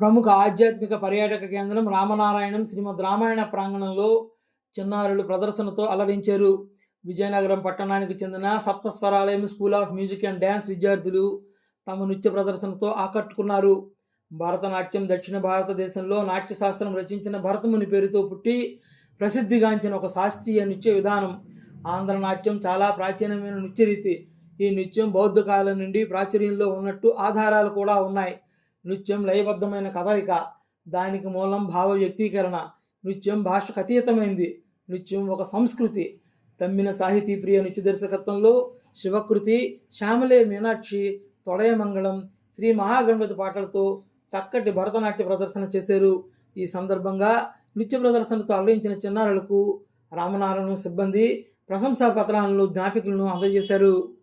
ప్రముఖ ఆధ్యాత్మిక పర్యాటక కేంద్రం రామనారాయణం శ్రీమద్ రామాయణ ప్రాంగణంలో చిన్నారులు ప్రదర్శనతో అలరించారు. విజయనగరం పట్టణానికి చెందిన Saptaswaralayam school of music and dance విద్యార్థులు తమ నృత్య ప్రదర్శనతో ఆకట్టుకున్నారు. భరతనాట్యం దక్షిణ భారతదేశంలో నాట్యశాస్త్రం రచించిన భరతముని పేరుతో పుట్టి ప్రసిద్ధిగాంచిన ఒక శాస్త్రీయ నృత్య విధానం. ఆంధ్ర నాట్యం చాలా ప్రాచీనమైన నృత్య రీతి ఈ నృత్యం బౌద్ధ కాలం నుండి ప్రాచుర్యంలో ఉన్నట్టు ఆధారాలు కూడా ఉన్నాయి. నృత్యం లయబద్ధమైన కదలిక దానికి మూలం భావ వ్యక్తీకరణ. నృత్యం భాషకు అతీతమైంది. నృత్యం ఒక సంస్కృతి. తమ్మిన సాహితీ ప్రియ నృత్య దర్శకత్వంలో శివకృతి శ్యామలే మీనాక్షి తొడయమంగళం శ్రీ మహాగణపతి పాటలతో చక్కటి భరతనాట్య ప్రదర్శన చేశారు. ఈ సందర్భంగా నృత్య ప్రదర్శనతో అలరించిన చిన్నారులకు రామనారాయణ సిబ్బంది ప్రశంసా పత్రాలను జ్ఞాపికలను అందజేశారు.